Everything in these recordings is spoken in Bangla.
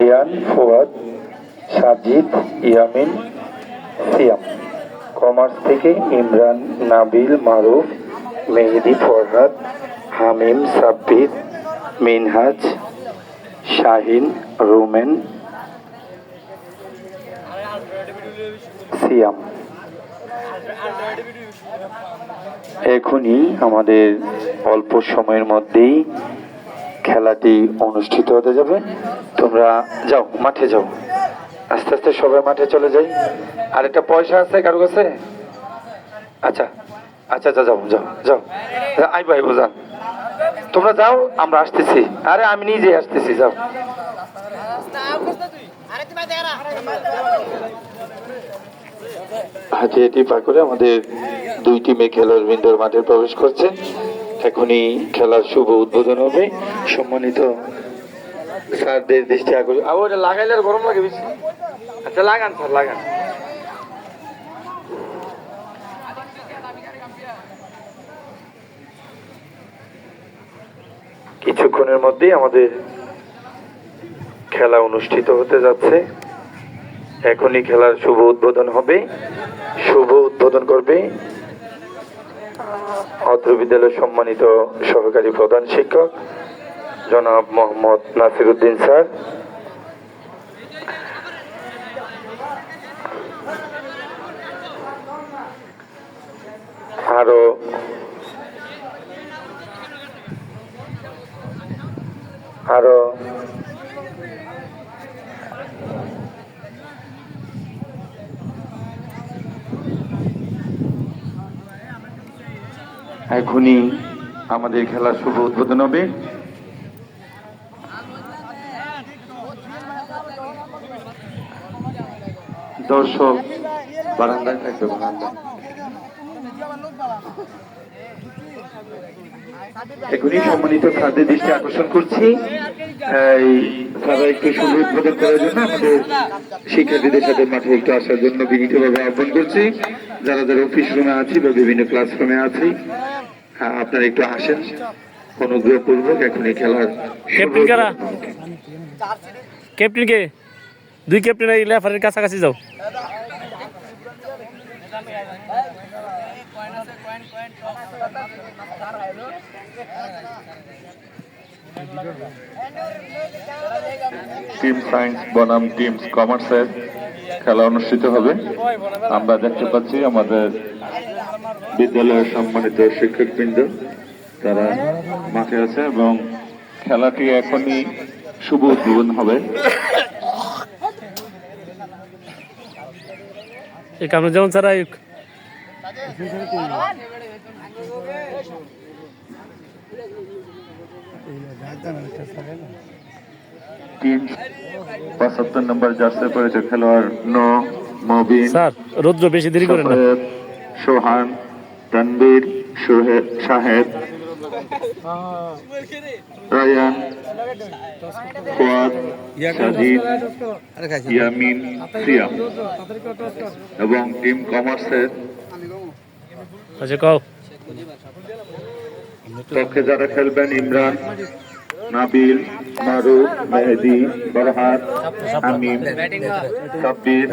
রিয়ান ফুয়াদ, সাজিদ, ইয়ামিন, সিয়াম। কমার্স থেকে ইমরান, নাবিল, মারুফ, মেহেদি, ফরহাদ, হামিম, সাব্বির, মিনহাজ, শাহিন, রুমেন, সিয়াম। এখনই আমাদের অল্প সময়ের মধ্যেই খেলাটি অনুষ্ঠিত হতে যাবে। তোমরা যাও, মাঠে যাও। আস্তে আস্তে সবাই মাঠে চলে যাই। আর একটা পয়সা আছে কারও কাছে? আচ্ছা আচ্ছা আচ্ছা যাও যাও যাও। আইবো আইবো যান তোমরা যাও, আমরা আসতেছি। আরে, আমি নিজে আসতেছি, যাও। হাঁটি হাঁটি পা করে আমাদের দুই টিমে খেলোয়াড় বিন্দুর মাঠে প্রবেশ করছে। এখনই খেলার শুভ উদ্বোধন হবে। সম্মানিত স্যারদের দৃষ্টি আকর্ষণ আবার ওটা লাগাইলে আর গরম লাগে বেশি। আচ্ছা লাগান স্যার লাগান। কিছুক্ষণের মধ্যেই আমাদের খেলা অনুষ্ঠিত হতে যাচ্ছে। এখনই খেলার শুভ উদ্বোধন হবে। শুভ উদ্বোধন করবে অত্র বিদ্যালয়ের সম্মানিত সহকারী প্রধান শিক্ষক জনাব মোহাম্মদ নাসির উদ্দিন স্যার। আরও আরও এখনই আমাদের খেলার শুভ উদ্বোধন হবে। দর্শক এখনই সম্মানিত স্যারদের দৃষ্টি আকর্ষণ করছি। এই একটু শুভ উদ্বোধন করার জন্য আমাদের শিক্ষার্থীদের সাথে মাঠে একটু আসার জন্য বিনীতভাবে আহ্বান করছি। যারা যারা অফিস রুমে আছি বা বিভিন্ন ক্লাসরুমে আছি আপনারা একটু আসেন অনুগ্রহপূর্বক এখনই খেলার শুভ ক্যাপ্টেন কারা? ক্যাপ্টেন কে? দুই ক্যাপ্টেন এই লেফারের কাছাকাছি যাও। টিম সায়েন্স বনাম টিম কমার্সের খেলা অনুষ্ঠিত হবে। আমরা দেখতে পাচ্ছি আমাদের বিদ্যালয়ের সম্মানিত শিক্ষকবৃন্দ তারা মাঠে আছে এবং খেলাটি এখনই শুভ উদ্বোধন হবে। এই কামরুল যেমন স্যার আয়ুক পঁচাত্তর নম্বর জার্সি খেলোয়াড় নো মবিন স্যার রৌদ্র বেশি দেরি করেন সাফায়েত, সোহান তানবীর সোহেব রায়ান ফুয়াদ সাজিদ ইয়ামিন সিয়াম এবং টিম কমার্সের আচ্ছা পক্ষে যারা খেলবেন ইমরান নাবিল মারুফ মেহেদি ফরহাদ আমিম সাব্বির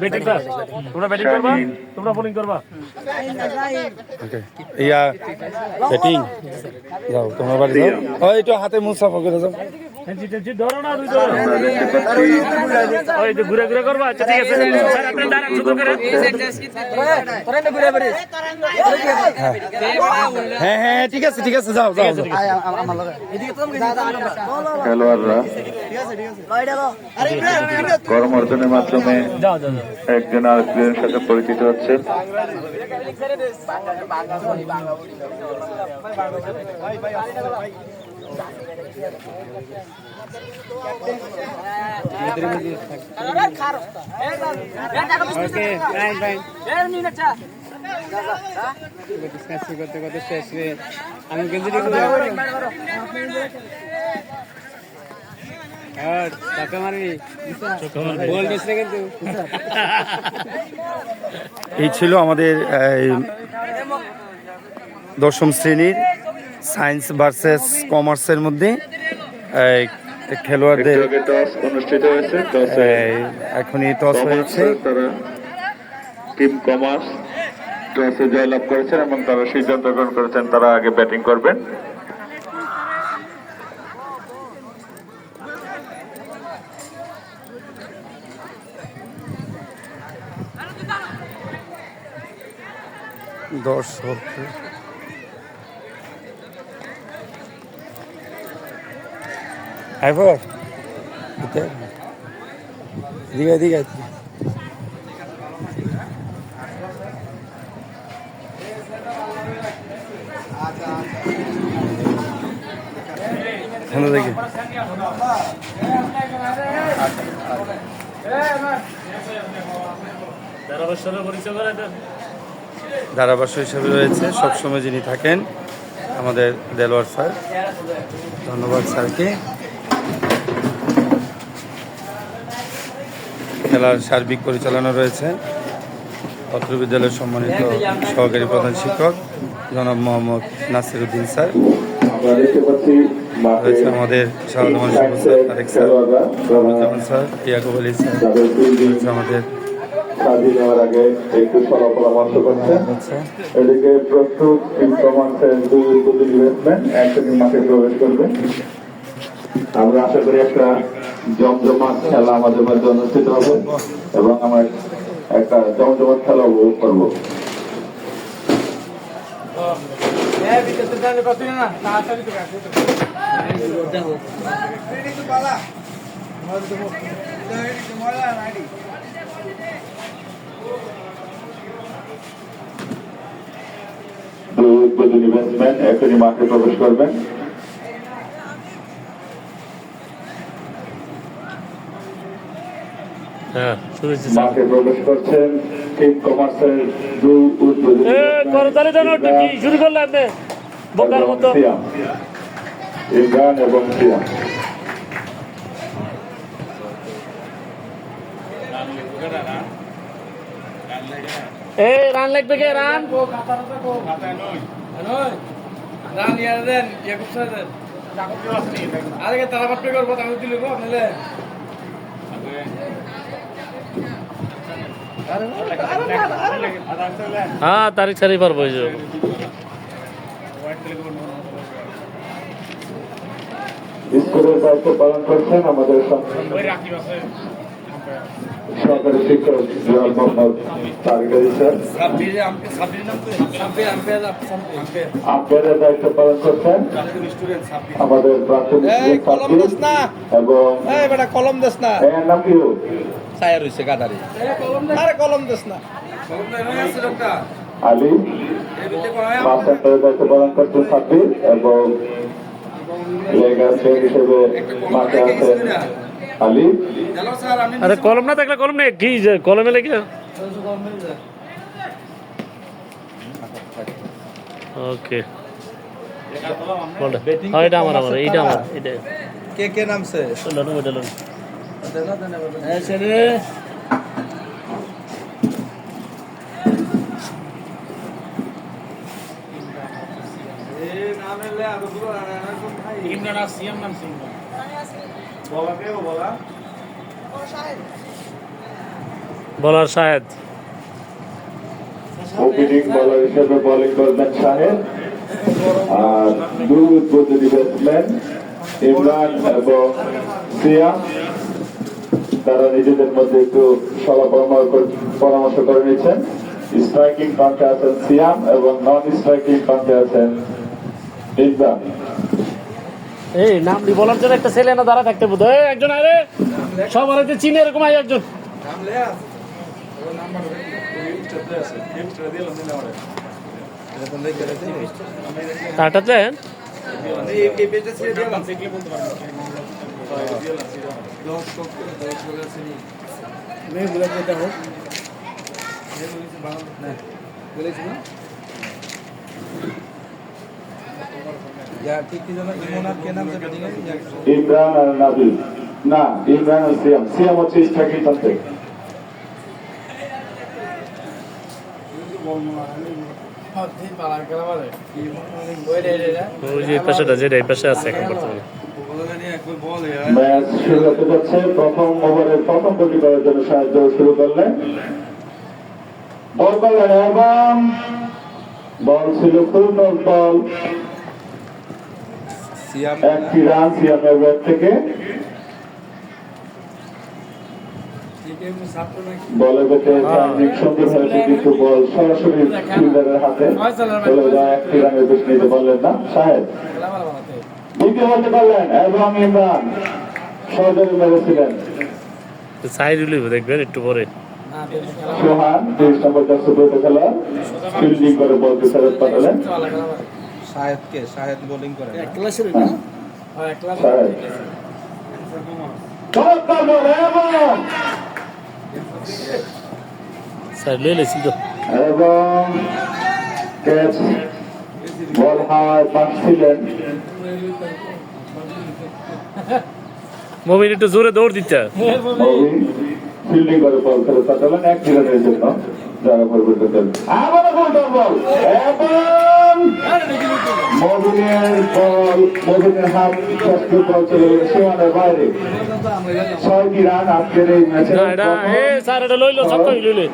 ব্যাটিং স্যার তোমরা ব্যাটিং করবা। তোমরা বোলিং করবা? ইয়া ব্যাটিং যাও তোমার বাড়ি যাও। ওই তো হাতে মুসাফা করে যাও টেনজি টেনজি ধরো না দুই ধরো আমরা দেখতে পাচ্ছি ওই যে ঘুরে ঘুরে করবা? আচ্ছা ঠিক আছে স্যার আপনি দাঁড়ান শুধু করে। হ্যাঁ। হ্যাঁ ঠিক আছে ঠিক আছে যাও যাও যাও। খেলোয়াড়রা করমর্দনের মাধ্যমে একজন আরেকজনের সাথে পরিচিত হচ্ছে। আমি কিন্তু টাকা মারবি বল বেসলে কিন্তু এই ছিল আমাদের এই, দশম শ্রেণির সায়েন্স ভার্সেস কমার্সের মধ্যে এই, খেলোয়াড়দের এখনই টস হয়েছে। তারা টিম কমার্স টসে জয়লাভ করেছেন এবং তারা সিদ্ধান্ত গ্রহণ করেছেন তারা আগে ব্যাটিং করবেন। দর্শক আইবর এদিকে এদিকে। এখানে দেখি। পরিচয় করে ধারাভাষ্য হিসেবে রয়েছে। সবসময় যিনি থাকেন আমাদের দেলোয়ার স্যার। ধন্যবাদ স্যারকে। খেলার সার্বিক পরিচালনা রয়েছে। অত্র বিদ্যালয়ের সম্মানিত সহকারী প্রধান শিক্ষক জনাব মোহাম্মদ নাসির উদ্দিন স্যার। রয়েছে আমাদের Shahjaman sir Tarek sir sir, Yakub Ali sir. আমাদের স্বাধীন হওয়ার আগে একটু সলা পরামর্শ করছেন এদিকে প্রস্তুত একসঙ্গে মাঠে প্রবেশ করবে। আমরা আশা করি একটা জমজমাট খেলা আমাদের মধ্যে অনুষ্ঠিত হবে এবং আমার একটা জমজমাট খেলা উপভোগ করব। হ্যাঁ তাড়াতাড়ি উদ্বোধনী ব্যাটসম্যান এখনই মাঠে প্রবেশ করবেন। হ্যাঁ মাঠে প্রবেশ করছেন টিম কমার্সের দুই উদ্বোধনী এ করতালি দেন কি? শুরু করলে আপনি? বোকার এবং মতো। ইমরান এবং সিয়াম। এ রান লাগবে কে রান রান ইয়ার দেন ইয়ে করছে দেন। আরে তারা বাপরে করব তাহলে দিলে গো নালে। হ্যাঁ তারিখ সারি পারব এই স্কুলের দায়িত্ব পালন করছেন আমাদের সরকারি শিক্ষক জনাব মোহাম্মদ তারিক আলী স্যার। আম্পায়ারের দায়িত্ব পালন করছেন আমাদের না। এবং কলম দেস না। এর নাম কি? ছায়া রইছে গাদারি। আরে কলম দেস না। আলী দায়িত্ব পালন করছেন সাব্বির এবং লেগ হিসেবে মাঠে আছেন আলী? আরে কলম না থাকলে কলম নেই কি যে কলমে লেগে ওকে। হ্যাঁ এটা আমার আমার এইটা আমার এটা কে কে নামছে? লনু হ্যাঁ ইমরান আসিয়াম নাম সিং বলা কে বলা? বলার শাহেদ। ওপেনিং বলার হিসেবে বোলিং করবেন সাহেব আর দুই উদ্বোধনী ব্যাটসম্যান ইমরান এবং সিয়াম তারা নিজেদের মধ্যে একটু সলা পরামর্শ- পরামর্শ করে নিচ্ছেন স্ট্রাইকিং প্রান্তে আছেন সিয়াম এবং নন স্ট্রাইকিং প্রান্তে আছেন ইমরান। এই, নাম দি বলার জন্য একটা ছেলে না দাঁড়া থাকতে বোধ হয় একজন আরে সবার হয়তো চিনে এরকম আই একজন। নাম লে আছে ওর নাম্বার রেজিস্টার আছে রেজিস্টার দিয়ে লোন দিলে আমারে এরকম দেখে। রেখে তাটাতে এই এই পেজটা ছেড়ে দিলাম দেখলে বলতে পারব দশ দশ দশ বলে আছে নি? ইমরান আর নাবিল না ইমরান আর সিয়াম। সিয়াম হচ্ছে স্ট্রাকিং তান্ত্রিক সাহায্য শুরু বল ছিল ফুল বল। একটি রান সিয়ামের ব্যাট থেকে। বলে বেটে টাইমিং সুন্দর কিন্তু বল সরাসরি ফিল্ডারের হাতে। চলে একটি রানের বেশি নিতে পারলেন না সাহেব। দ্বিতীয় বলতে পারলেন এবং ইমরান। সহজে মেরেছিলেন সাইড দেখবেন একটু পরে। সোহান তেইশ নম্বর দর্শক খেলোয়াড় ফিল্ডিং করে বলকে ফেরত পাঠালেন। শাহেদকে শাহেদ বোলিং করে সাহেব বল এবং সাইড লই লেছি তো এবং ক্যাচ বল হাওয়ায় পাচ্ছিলেন মোবিন একটু জোরে দৌড় দিচ্ছে। ফিল্ডিং করে বল পাঠালেন এক জন্য পরিবর্তন আবারও গোল্ডেন বল এবং মবিনের বল মবিনের হাত চারটি বল চলে গেল সীমানার বাইরে। ছয়টি রান আজকের এই ম্যাচে। না এটা লইলো লইলে।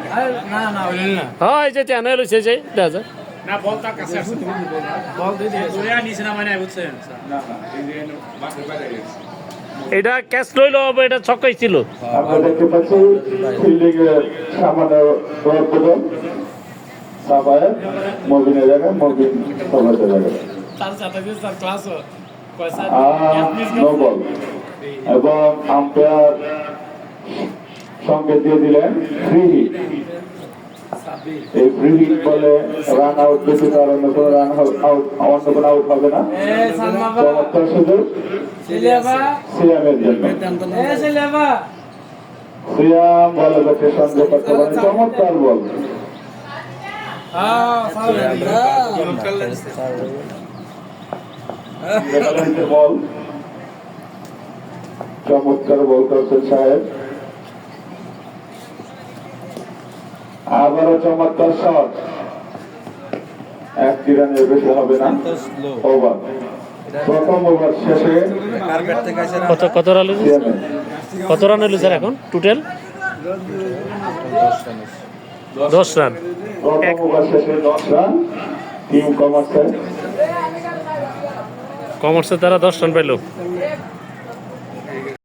হয় যে তেনে লইছে যে দেখা না বল তার কাছে আছে। তুমি বল দিয়ে দিয়ে। জোরে নিছে না মানে বুঝছেন? এটা ক্যাচ লইলো এটা ছক্কাই ছিল। আমরা দেখতে পাচ্ছি ফিল্ডিং এর সামান্য রদ বদল সাবায়ের মবিনের জায়গায় মবিন সবাইতে জায়গায় তার সাথে স্যার এবং আম্পায়ার সংকেত দিয়ে দিলেন ফ্রি হিট এই ফ্রি হিট বলে রান আউট বেশি আর অন্য কোনো রান আউট অন্য কোনো আউট হবে না। চমৎকার সুযোগ। সিয়ামের জন্য। সিয়াম বলে ব্যাটে সংযোগ করতে পারে চমৎকার বল। বল। চমৎকার বল করছেন সাহেব। আবারও চমৎকার শট। একটি রানের বেশি হবে না। ওভার। প্রথম ওভার শেষে কত কত রান কত স্যার এখন? টোটাল দশ রান। প্রথম ওভার শেষে দশ রান। টিম কমার্সের কমার্সে দ্বারা দশ পেল